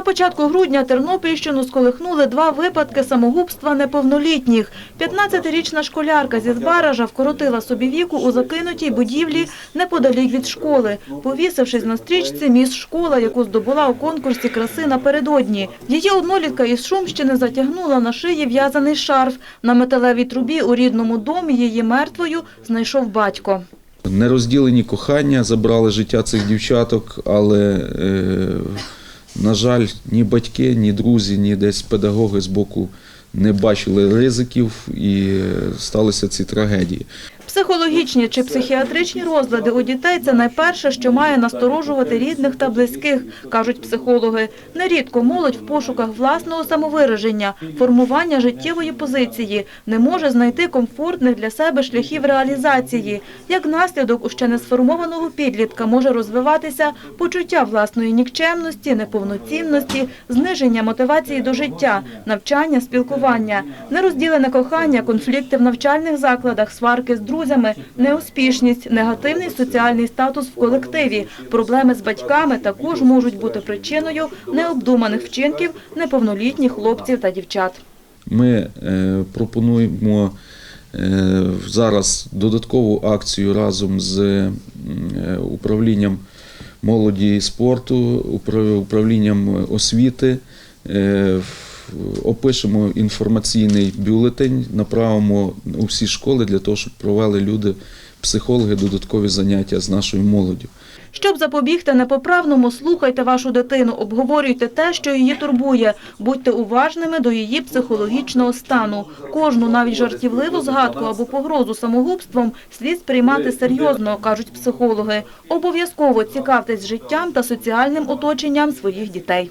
На початку грудня Тернопільщину сколихнули два випадки самогубства неповнолітніх. 15-річна школярка зі Збаража вкоротила собі віку у закинутій будівлі неподалік від школи, повісившись на стрічці «Міс школа», яку здобула у конкурсі краси напередодні. Її однолітка із Шумщини затягнула на шиї в'язаний шарф. На металевій трубі у рідному домі її мертвою знайшов батько. Нерозділені кохання забрали життя цих дівчаток, але, е, на жаль, ні батьки, ні друзі, ні десь педагоги з боку не бачили ризиків і е, сталися ці трагедії. Психологічні чи психіатричні розлади у дітей – це найперше, що має насторожувати рідних та близьких, кажуть психологи. Нерідко молодь в пошуках власного самовираження, формування життєвої позиції, не може знайти комфортних для себе шляхів реалізації. Як наслідок у ще не сформованого підлітка може розвиватися почуття власної нікчемності, неповноцінності, зниження мотивації до життя, навчання, спілкування, нерозділене кохання, конфлікти в навчальних закладах, сварки з друзями, неуспішність, негативний соціальний статус в колективі, проблеми з батьками також можуть бути причиною необдуманих вчинків неповнолітніх хлопців та дівчат. Ми е, пропонуємо е, зараз додаткову акцію разом з е, управлінням молоді і спорту, управ- управлінням освіти. Опишемо інформаційний бюлетень, направимо у всі школи для того, щоб провели люди, психологи, додаткові заняття з нашою молоддю. Щоб запобігти непоправному, слухайте вашу дитину, обговорюйте те, що її турбує, будьте уважними до її психологічного стану. Кожну, навіть жартівливу згадку або погрозу самогубством слід сприймати серйозно, кажуть психологи. Обов'язково цікавтесь життям та соціальним оточенням своїх дітей.